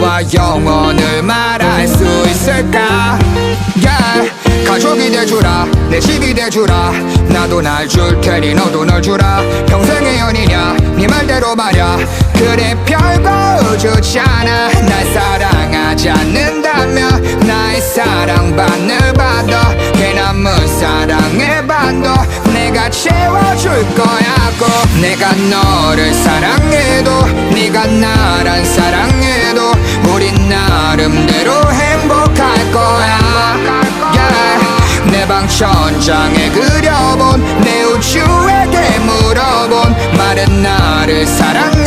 너와 영원을 말할 수 있을까? Yeah. 가족이 돼주라 내 집이 돼주라. 나도 날 줄 테니 너도 널 주라. 평생의 연이냐 네 말대로 말야. 그래 별거 좋잖아. 날 사랑하지 않는다면 나의 사랑받는 받아 괜한문 사랑해봐도 내가 채워줄 거야고 내가 너를 사랑해도 네가 나란 사랑해도 우린 나름대로 행복할 거야 yeah. 내방 천장에 그려본 내 우주에게 물어본 말은 나를 사랑하며